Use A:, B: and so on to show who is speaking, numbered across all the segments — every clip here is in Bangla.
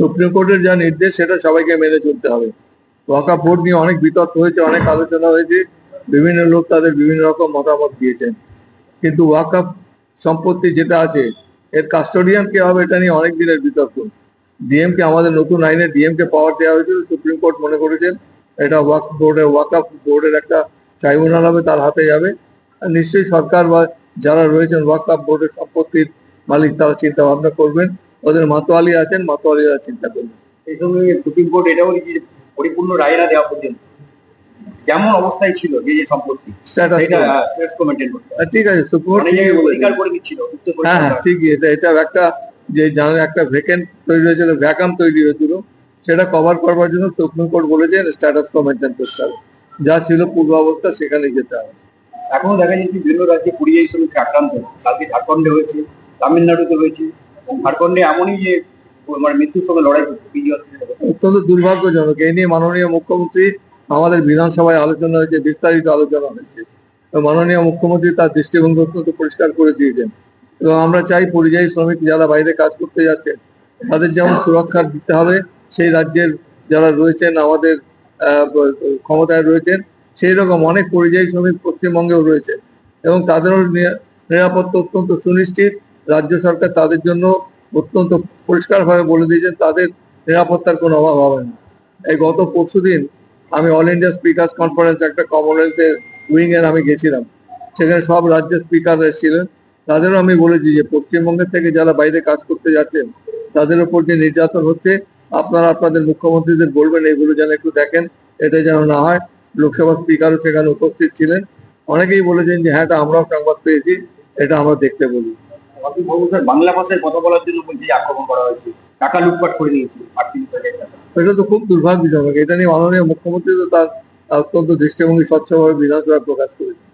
A: সুপ্রিম কোর্টের যা নির্দেশ, সেটা সবাইকে মেনে চলতে হবে। ওয়াকা বোর্ড নিয়ে অনেক বিতর্ক হয়েছে, অনেক আলোচনা হয়েছে। বিভিন্ন লোক তাদের বিভিন্ন রকম মতামত দিয়েছেন। কিন্তু ওয়াকাফ সম্পত্তি যেটা আছে, এর কাস্টোডিয়ান কে হবে, এটা নিয়ে অনেক দিনের বিতর্ক। ডিএম কে আমাদের নতুন আইনে ডিএম কে পাওয়ার দেওয়া হয়েছিল, সুপ্রিম কোর্ট মনে করেছেন, এটা ওয়াক বোর্ডের ওয়াকাফ বোর্ডের একটা ট্রাইব্যুনাল হবে, তার হাতে যাবে। আর নিশ্চয়ই সরকার বা যারা রয়েছেন ওয়াকাফ বোর্ডের সম্পত্তির মালিক, তারা চিন্তা ভাবনা করবেন। ওদের মাতোয়ালি আছেন মাতোয়ালিরা চিন্তা করবেন।
B: সেই সঙ্গে সুপ্রিম কোর্ট এটাও পরিপূর্ণ রায় না দেওয়া পর্যন্ত। যেমন অবস্থায় ছিল যে যে সম্পত্তি হবে।
A: ঠিক আছে হ্যাঁ হ্যাঁ ঠিকই এটা এটা একটা যে একটা ভ্যাকেন্ট তৈরি হয়েছিল ভ্যাকাম তৈরি হয়েছিল সেটা কভার করবার জন্য সুপ্রিম কোর্ট বলেছেন স্ট্যাটাস কো মেনটেন করতে হবে। যা ছিল পূর্ব অবস্থা সেখানে যেতে হবে।
B: এখনও দেখা যাচ্ছে বিভিন্ন রাজ্যে পরিযায়ী শ্রমিক আক্রান্ত। কালকে ঝাড়খণ্ডে হয়েছে তামিলনাড়ুতে হয়েছে ঝাড়খণ্ডে এমনই যে মানে মৃত্যুর সঙ্গে লড়াই
A: অত্যন্ত দুর্ভাগ্যজনক, এই নিয়ে মাননীয় মুখ্যমন্ত্রী আমাদের বিধানসভায় আলোচনা হয়েছে, বিস্তারিত আলোচনা হয়েছে। মাননীয় মুখ্যমন্ত্রী তার দৃষ্টিভঙ্গি অত্যন্ত পরিষ্কার করে দিয়েছেন। এবং আমরা চাই পরিযায়ী শ্রমিক যারা বাইরে কাজ করতে যাচ্ছেন তাদের যেমন সুরক্ষা দিতে হবে, সেই রাজ্যের যারা রয়েছেন, আমাদের ক্ষমতায় রয়েছেন, সেই রকম অনেক পরিযায়ী শ্রমিক পশ্চিমবঙ্গেও রয়েছে। এবং তাদেরও নিরাপত্তা অত্যন্ত সুনিশ্চিত। রাজ্য সরকার তাদের জন্য অত্যন্ত পরিষ্কারভাবে বলে দিয়েছেন, তাদের নিরাপত্তার কোনো অভাব হবে না। এই গত পরশুদিন আমি অল ইন্ডিয়া স্পিকার্স কনফারেন্স একটা কমনওয়েলথের উইং এর আমি গেছিলাম। সেখানে সব রাজ্যের স্পিকার এসেছিলেন। তাদেরও আমি বলেছি যে পশ্চিমবঙ্গের থেকে যারা বাইরে কাজ করতে যাচ্ছেন, তাদের উপর যে নির্যাতন হচ্ছে, আপনারা আপনাদের মুখ্যমন্ত্রীদের বলবেন, এগুলো যেন একটু দেখেন এটা যেন না হয়। লোকসভা স্পিকারও সেখানে উপস্থিত ছিলেন। অনেকেই বলেছেন যে হ্যাঁ আমরাও সংবাদ পেয়েছি, এটা আমরা দেখতে বলি।
B: স্যার বাংলা ভাষায় কথা বলার জন্য বলছি আক্রমণ করা হয়েছে। টাকা লুটপাট করে নিয়েছে আটত্রিশ হাজার টাকা
A: এটা তো খুব দুর্ভাগ্যজনক। এটা নিয়ে মাননীয় মুখ্যমন্ত্রী তো তার অত্যন্ত দৃষ্টিভঙ্গি স্বচ্ছভাবে বিধানসভায় প্রকাশ করেছে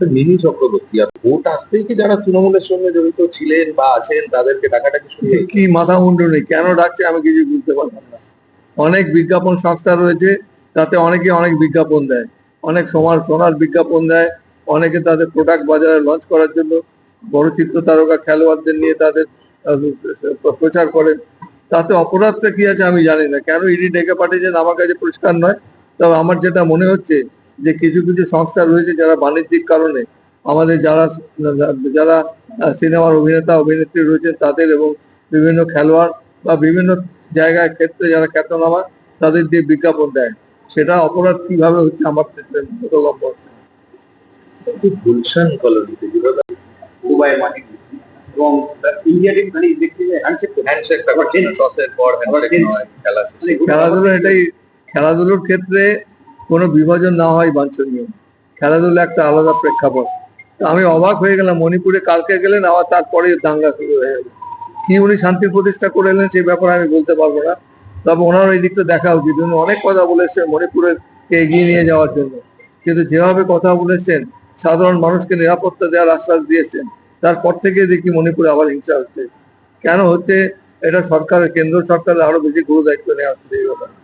C: মিনি চক্রবর্তী আর ভোট আসতেই কি যারা তৃণমূলের সঙ্গে জড়িত ছিলেন বা আছেন তাদেরকে টাকাটাকি শুনে
A: কি মাথা মুন্ডু নেই? কেন ডাকছে আমি কিছু বুঝতে পারলাম না। অনেক বিজ্ঞাপন সংস্থা রয়েছে তাতে অনেকে অনেক বিজ্ঞাপন দেয়। অনেক সমার সোনার বিজ্ঞাপন দেয় অনেকে তাদের প্রোডাক্ট বাজারে লঞ্চ করার জন্য বড় চিত্র তারকা খেলোয়াড়দের নিয়ে তাদের প্রচার করেন। তাতে অপরাধটা কি আছে আমি জানি না। কেন ইডি ডেকে পাঠিয়েছেন আমার কাছে পরিষ্কার নয়। তবে আমার যেটা মনে হচ্ছে যে কিছু কিছু সংস্থা রয়েছে যারা বাণিজ্যিক কারণে আমাদের যারা যারা সিনেমার অভিনেতা, অভিনেত্রী রয়েছেন তাদের এবং বিভিন্ন খেলোয়াড় বা বিভিন্ন জায়গায় ক্ষেত্রে যারা খ্যাতনামা তাদের দিয়ে বিজ্ঞাপন দেয়। সেটা অপরাধ কীভাবে হচ্ছে আমার ক্ষেত্রে।
C: গুলশান কলোনিতে যেভাবে
B: দুবাইয়ের মাটি এবং ইন্ডিয়া টিম খালি দেখছি যে হ্যান্ডশেক
C: হ্যান্ডশেক তারপর টসের পর হ্যান্ডশেক নয় খেলা শেষে।
A: খেলাধুলো এটাই খেলাধুলোর ক্ষেত্রে কোনো বিভাজন না হয় বাঞ্ছনীয়। খেলাধুলো একটা আলাদা প্রেক্ষাপট। আমি অবাক হয়ে গেলাম মণিপুরে কালকে গেলেন আবার তারপরে দাঙ্গা শুরু হয়ে গেল। কি উনি শান্তি প্রতিষ্ঠা করে এলেন সেই ব্যাপারে আমি বলতে পারব না। তবে ওনার এই দিকটা দেখা উচিত। উনি অনেক কথা বলেছেন মণিপুরের কে এগিয়ে নিয়ে যাওয়ার জন্য। কিন্তু যেভাবে কথা বলেছেন সাধারণ মানুষকে নিরাপত্তা দেওয়ার আশ্বাস দিয়েছেন তারপর থেকে দেখি মণিপুরে আবার হিংসা হচ্ছে। কেন হচ্ছে? এটা সরকার, কেন্দ্র সরকারের আরও বেশি গুরু দায়িত্ব নেওয়া হচ্ছে এই ব্যাপারে।